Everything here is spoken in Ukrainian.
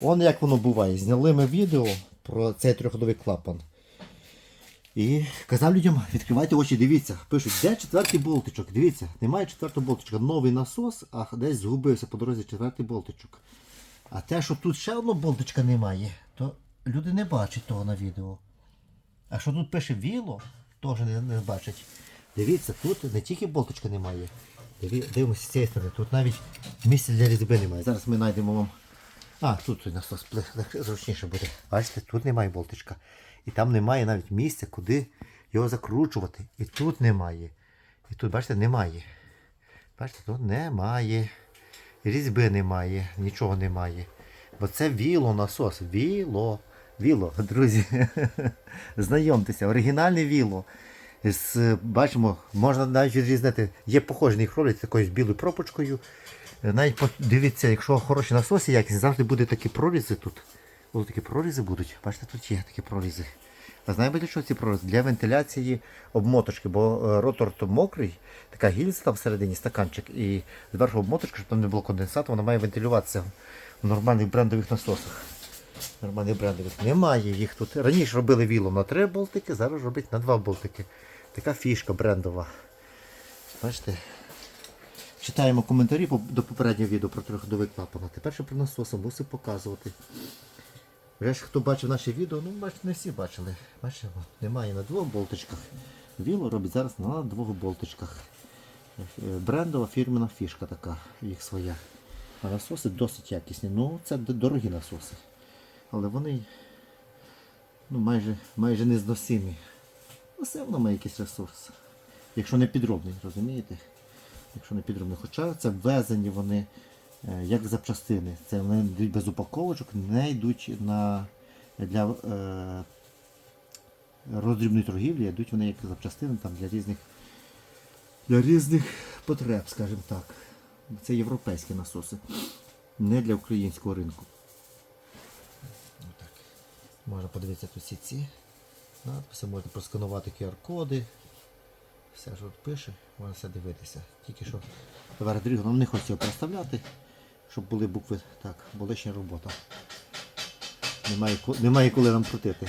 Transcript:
Он як воно буває. Зняли ми відео про цей трьохходовий клапан. І казав людям, відкривайте очі, дивіться. Пишуть, де четвертий болтичок? Дивіться, немає четвертого болтичка. Новий насос, а десь згубився по дорозі четвертий болтичок. А те, що тут ще одного болтичка немає, то люди не бачать того на відео. А що тут пише віло, теж не, не бачать. Дивіться, тут не тільки болтичка немає. Диві, дивимося з цієї сторони, тут навіть місця для різьби немає. Зараз ми знайдемо вам. А, тут насос зручніше буде. Бачите, тут немає болтичка. І там немає навіть місця, куди його закручувати. І тут немає. І тут, бачите, немає. Бачите, тут немає. Різьби немає, нічого немає. Бо це віло насос. Віло. Віло, друзі. Знайомтеся, оригінальне віло. З, бачимо, можна навіть відрізнити. Є похожий їх роблять такою з білою пропочкою. Е, Навіть дивіться, якщо хороші насоси якісні, завжди буде такі прорізи тут. Ось такі прорізи будуть. Бачите, тут є такі прорізи. А знаєте чого ці прорізи? Для вентиляції обмоточки, бо е, ротор то мокрий, така гільза там всередині, стаканчик, і зверху обмоточка, щоб там не було конденсату, вона має вентилюватися в нормальних брендових насосах. Нормальних брендових. Немає їх тут. Раніше робили вілом на три болтики, зараз роблять на два болтики. Така фішка брендова. Бачите? Читаємо коментарі до попереднього відео про трьохходовий клапан. Тепер ще про насоси мусив показувати. Вже ж хто бачив наші відео, ну бачите, не всі бачили. Бачите, от, немає на двох болтичках. Віло робить зараз на двох болтичках. Е, Брендова фірмена фішка така, їх своя. А насоси досить якісні. Ну, це дорогі насоси. Але вони ну, майже, майже незносимі. Ну, все одно має якийсь ресурс. Якщо не підробний, розумієте? Якщо не підробний. Хоча це ввезені вони е, як запчастини. Це вони йдуть без упаковочок, не йдуть на, для е, роздрібної торгівлі, йдуть вони як запчастини там, для різних для різних потреб, скажімо так. Це європейські насоси, не для українського ринку. Можна подивитися тут всі ці надписи, можна просканувати QR-коди. Все, що тут пише, можна все дивитися. Тільки що нам не хочеться представляти, щоб були букви так, бо лишня робота. Немає, немає коли нам крутити.